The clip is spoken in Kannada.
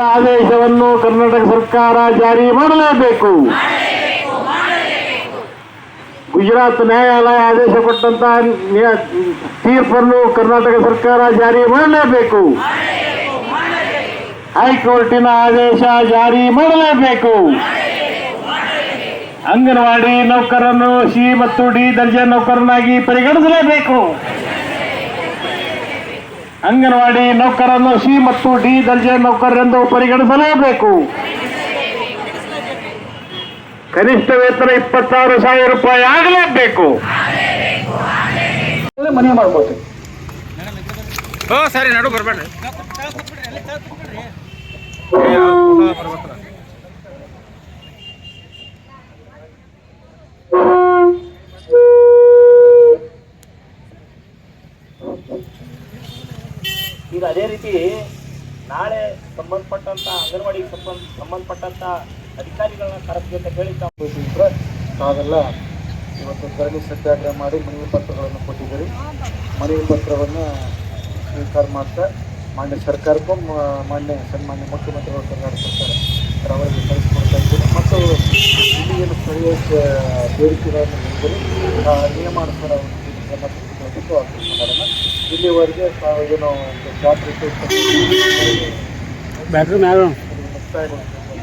ಆದೇಶವನ್ನು ಕರ್ನಾಟಕ ಸರ್ಕಾರ ಜಾರಿ ಮಾಡಲೇಬೇಕು. ಗುಜರಾತ್ ನ್ಯಾಯಾಲಯ ಆದೇಶ ಕೊಟ್ಟಂತಹ ನ್ಯಾ- ತೀರ್ಪನ್ನು ಕರ್ನಾಟಕ ಸರ್ಕಾರ ಜಾರಿ ಮಾಡಲೇಬೇಕು. ಹೈಕೋರ್ಟಿನ ಆದೇಶ ಜಾರಿ ಮಾಡಲೇಬೇಕು. ಅಂಗನವಾಡಿ ನೌಕರನ್ನು ಸಿ ಮತ್ತು ಡಿ ದರ್ಜೆ ನೌಕರನಾಗಿ ಪರಿಗಣಿಸಲೇಬೇಕು. ಅಂಗನವಾಡಿ ನೌಕರನ್ನು ಸಿ ಮತ್ತು ಡಿ ದರ್ಜೆ ನೌಕರರೆಂದು ಪರಿಗಣಿಸಲೇಬೇಕು. ಕನಿಷ್ಠ ವೇತನ ಇಪ್ಪತ್ತಾರು ಸಾವಿರ ರೂಪಾಯಿ ಆಗಲೇಬೇಕು. ಮನೆ ಮಾಡ್ಬೋದು. ಓ ಸರಿ ನಡು ಬರ್ಬೇಡ್ರಿ. ಈಗ ಅದೇ ರೀತಿ ನಾಳೆ ಸಂಬಂಧಪಟ್ಟಂತ ಅಂಗನವಾಡಿ ಸಂಬಂಧ ಸಂಬಂಧಪಟ್ಟಂತ ಅಧಿಕಾರಿಗಳನ್ನ ಕರೆಸ್ಬೇಕಂತ ಹೇಳಿ ತಾವು ತಾವೆಲ್ಲ ಇವತ್ತು ಧರಣಿ ಸತ್ಯಾಗ್ರಹ ಮಾಡಿ ಮನವಿ ಪತ್ರಗಳನ್ನು ಕೊಟ್ಟಿದ್ದೀರಿ. ಮನವಿ ಪತ್ರವನ್ನು ಸ್ವೀಕಾರ ಮಾಡ್ತಾ ಮಾನ್ಯ ಸರ್ಕಾರಕ್ಕೂ ಮಾನ್ಯ ಸನ್ಮಾನ್ಯ ಮುಖ್ಯಮಂತ್ರಿಗಳು ಕರ್ನಾಟಕ ಸರ್ಕಾರ ಅವರಿಗೆ ಕಳಿಸ್ಕೊಡ್ತಾ ಇದ್ದೀನಿ ಮತ್ತು ಇಲ್ಲಿ ಏನು ಸ್ಥಳೀಯ ಬೇಡಿಕೆಗಳನ್ನು ಆ ನಿಯಮಾನುಸಾರ ಅವರು ತೆಗೆದುಕೊಳ್ಳಬೇಕು. ಅಂತ ಮಾಡೋಣ. ಇಲ್ಲಿವರೆಗೆ ಏನು ಜಾಗೃತಿ ಬ್ಯಾಟ್ರಿ ಮ್ಯಾಗ ಮುಕ್ತಾಯಗೊಳಿಸಬೇಕು